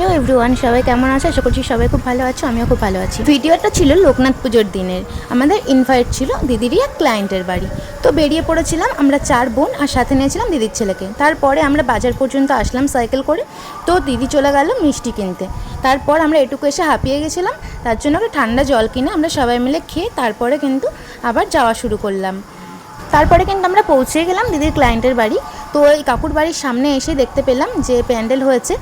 Hello everyone, সবাই কেমন আছে? আশা করছি সবাই খুব ভালো আছো, আমিও খুব ভালো আছি। ভিডিওটা ছিল লোকনাথ পুজোর দিনের। আমাদের ইনভাইট ছিল দিদিরই এক ক্লায়েন্টের বাড়ি। তো বেরিয়ে পড়েছিলাম আমরা চার বোন আর সাথে নিয়েছিলাম দিদির ছেলেকে। তারপরে আমরা বাজার পর্যন্ত আসলাম সাইকেল করে। তো দিদি চলে গেল মিষ্টি কিনতে। তারপর আমরা এটুকু এসে হাঁপিয়ে গেছিলাম। তার জন্য একটা ঠান্ডা জল কিনে আমরা সবাই মিলে খেয়ে তারপরে কিন্তু আবার যাওয়া শুরু করলাম। তারপরে কিন্তু আমরা পৌঁছে গেলাম দিদির ক্লায়েন্টের বাড়ি। তো এই কাকুর বাড়ির সামনে এসে দেখতে পেলাম যে প্যান্ডেল হয়েছে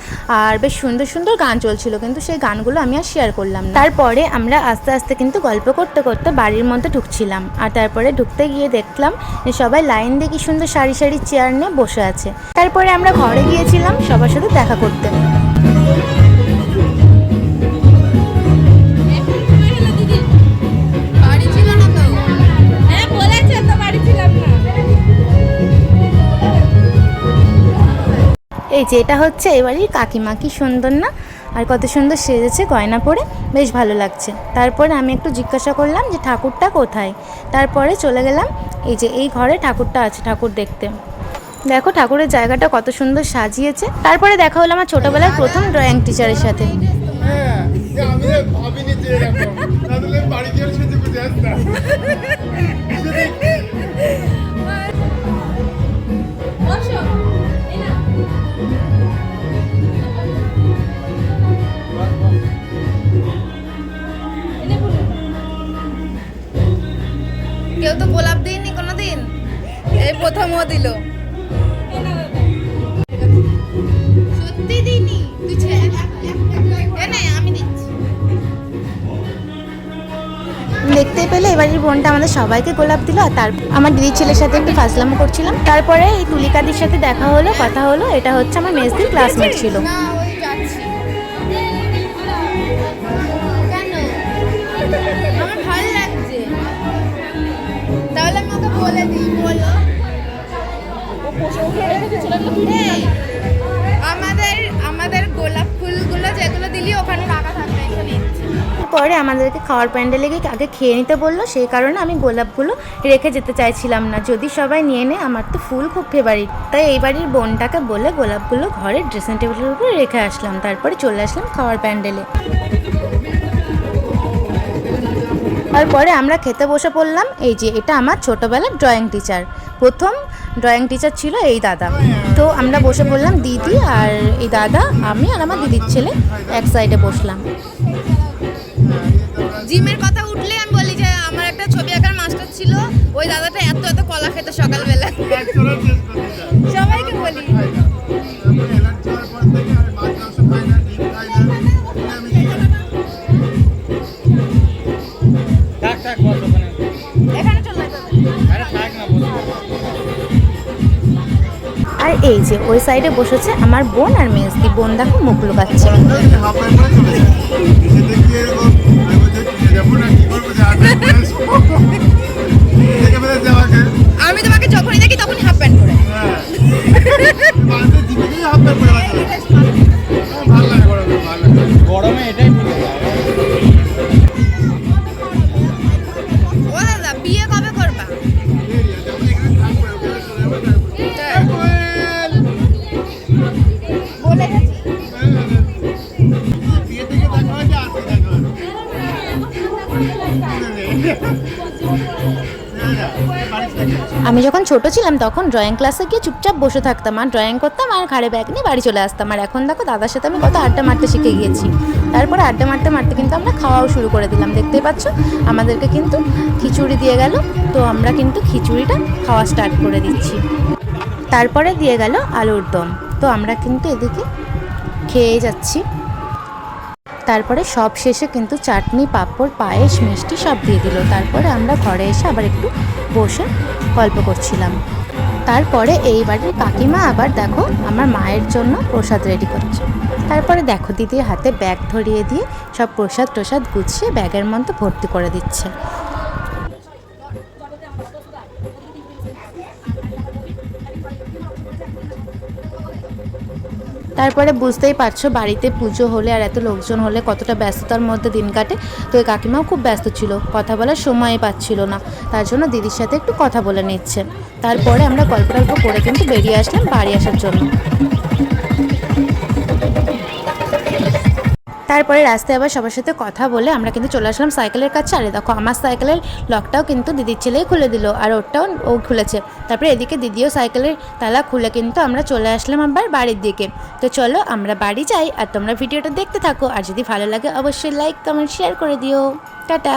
আর বেশ সুন্দর সুন্দর গান চলছিল, কিন্তু সেই গানগুলো আমি আর শেয়ার করলাম না। তারপরে আমরা আস্তে আস্তে কিন্তু গল্প করতে করতে বাড়ির মধ্যে ঢুকছিলাম আর তারপরে ঢুকতে গিয়ে দেখলাম যে সবাই লাইন দিয়ে কি সুন্দর সারি সারি চেয়ার নিয়ে বসে আছে। তারপরে আমরা ঘরে গিয়েছিলাম সবার সাথে দেখা করতে। এই যে এটা হচ্ছে এবারই কাকিমা, কি সুন্দর না? আর কত সুন্দর সেজেছে গয়না পরে, বেশ ভালো লাগছে। তারপরে আমি একটু জিজ্ঞাসা করলাম যে ঠাকুরটা কোথায়? তারপরে চলে গেলাম, এই যে এই ঘরে ঠাকুরটা আছে, ঠাকুর দেখতে। দেখো ঠাকুরের জায়গাটা কত সুন্দর সাজিয়েছে। তারপরে দেখা হলো আমার ছোটবেলার প্রথম ড্রয়িং টিচারের সাথে। হ্যাঁ ভাবিনি যে বাড়ি এই দিল। সত্যি দেখতে পেলে এবারের বোনটা আমাদের সবাইকে গোলাপ দিল আর তার আমার দিদির ছেলের সাথে একটু ফাজলামো করছিলাম। তারপরে এই তুলিকাদির সাথে দেখা হলো কথা হলো। এটা হচ্ছে আমার মেজদির ক্লাসমেট ছিল। তাহলে আমি ওকে বলে দিই। আমাদের আমাদের গোলাপ ফুলগুলো যেগুলো দিলি, ওখানে রাখা থাকবে পরে আমাদেরকে খাওয়ার প্যান্ডেলে গিয়ে আগে খেয়ে নিতে বলল, সেই কারণে আমি গোলাপগুলো রেখে যেতে চাইছিলাম না। যদি সবাই নিয়ে নেয়, আমার তো ফুল খুব ফেভারিট তাই এই বাড়ির বোনটাকে বলে গোলাপগুলো ঘরের ড্রেসিং টেবিলের উপরে রেখে আসলাম। তারপরে চলে আসলাম খাওয়ার প্যান্ডেলে। তারপরে আমরা খেতে বসে পড়লাম। এই যে, এটা আমার ছোটোবেলার ড্রয়িং টিচার প্রথম ড্রয়িং টিচার ছিল এই দাদা। তো আমরা বসে পড়লাম দিদি আর এই দাদা আমি আর আমার দিদির ছেলে এক সাইডে বসলাম। জিমের কথা উঠলে আমি বলি যে আমার একটা ছবি আঁকার মাস্টার ছিল ওই দাদাটা এত এত কলা খেতে সকালবেলা। আর এই যে ওই সাইডে বসেছে আমার বোন আর মেজদি। বোন দেখো মুখ লুকাচ্ছে। আমি তোমাকে যখনই দেখি তখনই হাফ প্যান্ট পরে। আমি যখন ছোট ছিলাম, তখন ড্রয়িং ক্লাসে গিয়ে চুপচাপ বসে থাকতাম আর ড্রয়িং করতাম আর ঘাড়ে ব্যাগ নিয়ে বাড়ি চলে আসতাম। আর এখন দেখো, দাদার সাথে আমি কত আড্ডা মারতে শিখে গিয়েছি। তারপরে আড্ডা মারতে মারতে কিন্তু আমরা খাওয়াও শুরু করে দিলাম, দেখতেই পাচ্ছ? আমাদেরকে কিন্তু খিচুড়ি দিয়ে গেল, তো আমরা কিন্তু খিচুড়িটা খাওয়া স্টার্ট করে দিচ্ছি। তারপরে দিয়ে গেল আলুর দম, তো আমরা কিন্তু এদিকে খেয়ে যাচ্ছি। তারপরে সব শেষে কিন্তু চাটনি, পাঁপড়, পায়েস, মিষ্টি সব দিয়ে দিল। তারপরে আমরা ঘরে এসে আবার একটু বসে গল্প করছিলাম। তারপরে এই বাড়ির কাকিমা আবার দেখো আমার মায়ের জন্য প্রসাদ রেডি করছে। তারপরে দেখো দিদির হাতে ব্যাগ ধরিয়ে দিয়ে সব প্রসাদ প্রসাদ গুছিয়ে ব্যাগের মধ্যে ভর্তি করে দিচ্ছে। তারপরে বুঝতেই পারছ, বাড়িতে পুজো হলে আর এত লোকজন হলে কতটা ব্যস্ততার মধ্যে দিন কাটে। তো ওই কাকিমাও খুব ব্যস্ত ছিল, কথা বলার সময় পাচ্ছিল না। তার জন্য দিদির সাথে একটু কথা বলে নিচ্ছে। তারপরে আমরা গল্প টল্প করে কিন্তু বেরিয়ে আসলাম বাড়ি আসার জন্য। তারপরে রাস্তায় আবার সবার সাথে কথা বলে আমরা কিন্তু চলে আসলাম সাইকেলের কাছে। আরে দেখো, আমার সাইকেলের লকটাও কিন্তু দিদির ছেলেই খুলে দিল আর ওরটাও ও খুলেছে। তারপরে এদিকে দিদিও সাইকেলের তালা খুলে কিন্তু আমরা চলে আসলাম আবার বাড়ির দিকে। তো চলো, আমরা বাড়ি যাই আর তোমরা ভিডিওটা দেখতে থাকো। আর যদি ভালো লাগে, অবশ্যই লাইক কমেন্ট শেয়ার করে দিও। টাটা।